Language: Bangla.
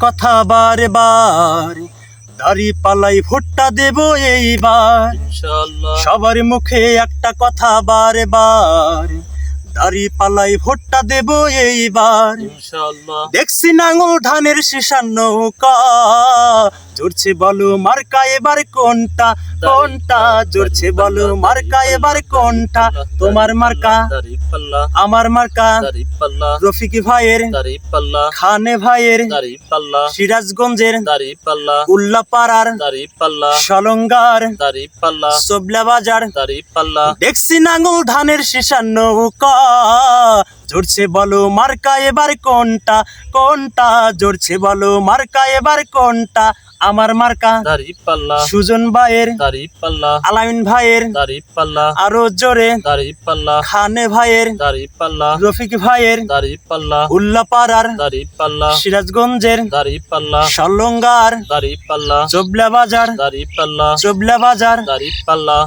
কথা বারে বার দাড়ি পালাই ভোটটা দেব এইবার। সবার মুখে একটা কথা বারে বার দাড়ি পালাই ভোটটা দেব এইবার। দেখছি নাঙল ধানের শিশান নৌকা জোরছে বলো মার্কা এবার কোনটা? কোনটা জোরছে বলো মার্কা এবার কোনটা? তোমার মার্কা? আমার মার্কা? রফিকি ভাইয়ের? খানে ভাইয়ের? সিরাজগঞ্জের? উল্লাপাড়ার? সলঙ্গার? সবলা বাজার দেখছি নাঙল ধানের শিশার নৌকা। জোরছে বলো মার্কা এবার কোনটা কোনটা জোরছে বলো মার্কা এবার কোনটা আমার মার্কা দাড়ি পাল্লা সুজন ভাইয়ের দাড়ি পাল্লা আলামিন ভাইয়ের দাড়ি পাল্লা আরও জোরে দাড়ি পাল্লা খানে ভাইয়ের দাড়ি পাল্লা রফিক ভাইয়ের দাড়ি পাল্লা উল্লাপাড়ার দাড়ি পাল্লা সিরাজগঞ্জের দাড়ি পাল্লা সলঙ্গার দাড়ি পাল্লা চবলা বাজার দাড়ি পাল্লা চবলা বাজার দাড়ি পাল্লা